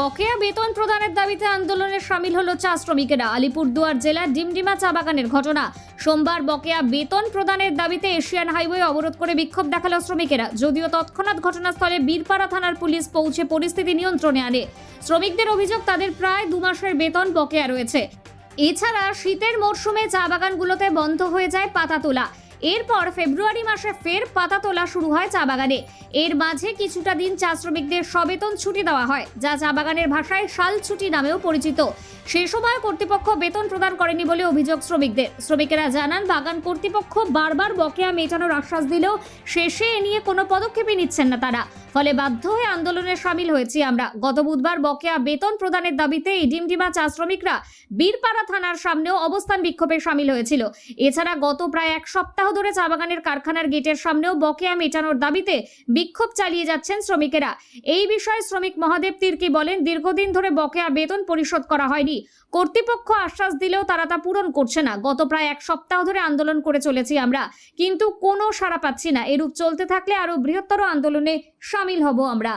বকেয়া বেতন প্রদানের দাবিতে আন্দোলনে সামিল হলো চা শ্রমিকেরা। আলিপুরদুয়ার জেলার ডিমডিমা চা বাগানের ঘটনা। সোমবার বকেয়া বেতন প্রদানের দাবিতে এশিয়ান হাইওয়ে অবরোধ করে বিক্ষোভ দেখাল শ্রমিকেরা। যদিও তৎক্ষণাৎ ঘটনাস্থলে বীরপাড়া থানার পুলিশ পৌঁছে পরিস্থিতি নিয়ন্ত্রণে আনে। শ্রমিকদের অভিযোগ, তাদের প্রায় দু মাসের বেতন বকেয়া রয়েছে। এছাড়া শীতের মরশুমে চা বাগানগুলোতে বন্ধ হয়ে যায় পাতা তোলা। এরপর ফেব্রুয়ারি মাসে ফের পাতা তোলা শুরু হয় চা বাগানে। এর মাঝে কিছুটা দিন চা শ্রমিকদের সবেতন ছুটি দেওয়া হয়, যা চা বাগানের ভাষায় শাল ছুটি নামেও পরিচিত। সে সময় কর্তৃপক্ষ বেতন প্রদান করেনি বলে অভিযোগ শ্রমিকদের। শ্রমিকেরা জানান, বাগান কর্তৃপক্ষ বারবার বকেয়া মেটানোর আশ্বাস দিলেও শেষে এ নিয়ে কোনো পদক্ষেপই নিচ্ছেন না তারা। ফলে বাধ্য হয়ে আন্দোলনে সামিল হয়েছি আমরা। গত বুধবার বকেয়া বেতন প্রদানের দাবিতে এই ডিমডিমা চা শ্রমিকরা বীরপাড়া থানার সামনেও অবস্থান বিক্ষোভে সামিল হয়েছিল। এছাড়া গত প্রায় এক সপ্তাহ ধরে চা বাগানের কারখানার গেটের সামনেও বকেয়া মেটানোর দাবিতে বিক্ষোভ চালিয়ে যাচ্ছেন শ্রমিকেরা। এই বিষয়ে শ্রমিক মহাদেব তির্কি বলেন, দীর্ঘদিন ধরে বকেয়া বেতন পরিশোধ করা হয়নি। কর্তৃপক্ষ আশ্বাস দিলেও তারা তা পূরণ করছে না। গত প্রায় এক সপ্তাহ ধরে আন্দোলন করে চলেছি আমরা। কিন্তু কোনো সাড়া পাচ্ছি না। এরূপ চলতে থাকলে আরও বৃহত্তর আন্দোলনে সামিল হব আমরা।